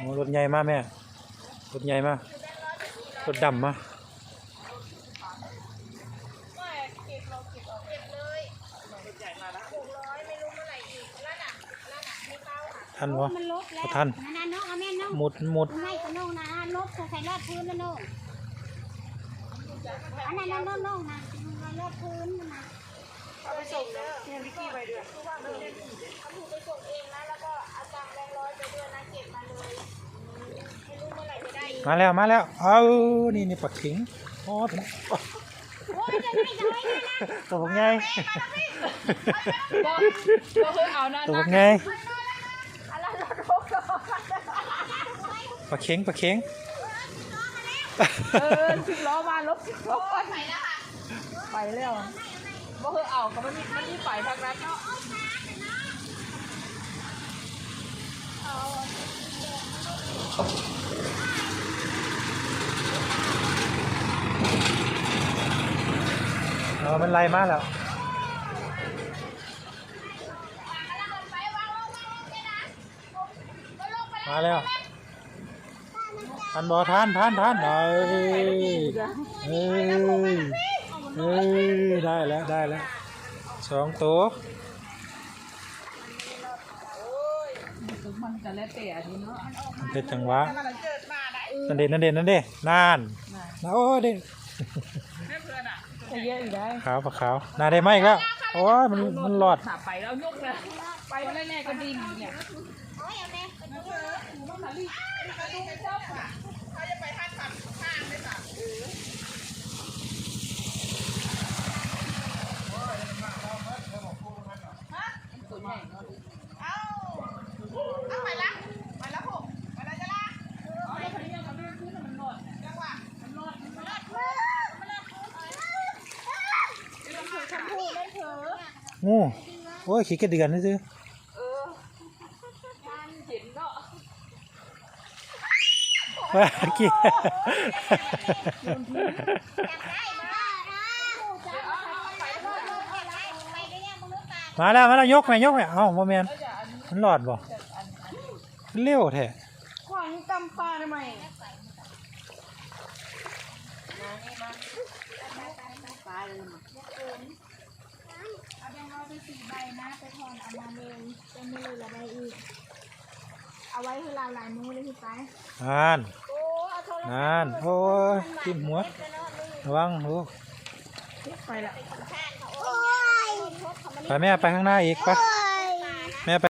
โอ้รถใหญ่มากแม่ รถใหญ่มาก รถดำมาเก็บเลยหกร้อยไม่รู้เมื่อไหร่อีกแล้วน่ะแล้วน่ะมีเป้าค่ะทันวะมันลบแล้วทันนั่นน่ะน้องเอาแม่น้องหมดหมดไม่ก็น้องนะลบใส่รอดพื้นนะน้องอันนั้นน้องน้องนะรอดพื้นนะเอาไปส่งเลยเนี่ยวิกกี้ไปด้วยคือว่ามันเอาถูกไปส่งเองนะแล้วก็เอาตังค์แบง ค์ร้อยไปด้วยนะเก็บมาเลยไม่รู้เมื่อไหร่จะได้อีกมาแล้วมาแล้วเอานี่นี่ปักขิงโอ้ถึงโอ้ยจะไม่จะไม่นะตัวผมไงบอกบอกเฮ้ยเอานะตัวผมไงอะไรรถรถปักเข็งปักเข็งเออสิบล้อมาลบสิบล้อไปแล้วค่ะไปแล้วบอกเฮ้ยเอาก็มันมีมันมีไฟทางนั้นเนาะ เออมันไล่มากแล้วมาแล้วทันบอทานทานทานเอ้ยเอ้ยเอ้ยได้แล้วได้แล้วสองตัว มันจะแล้วแต่อันนี้เนาะเด็ดจังหวะมันเกิดมาได้นั่นเด่นนั่นเด่นนั่นเด่นนานนะโอ้เด่นจะเยอะอีกได้ขาวปะขาวนาได้ไหมอีกแล้วโอ้ยมันมันหลอดขาไปแล้วยกเลยไปแล้วแน่ๆก็ดิ้นเนี่ย โอ้ยเอาแม่ไปดู เขาจะไปท่าขับข้า งูโอ้ยขี้กระเดือนนี่ซื้อเห็นเนาะว่าขี้มาแล้วมาแล้วยกไหมยกไหมเอ้าโมเมนมันหลอดบ่เร็วแท้ขวางกำปลาทำไมเอาแบงค์ร้อยไปสี่ใบนะ ไปถอนเอามาเลยเป็นไม่เลยละใบอีก เอาไว้ให้เราหลายมือเลยพี่ไปนานโอ้เอาโทรศัพท์นานโอ้ยจิ้มหัว ระวังลูกไปละโอ้ยไปแม่ไปข้างหน้าอีกไปแม่ไป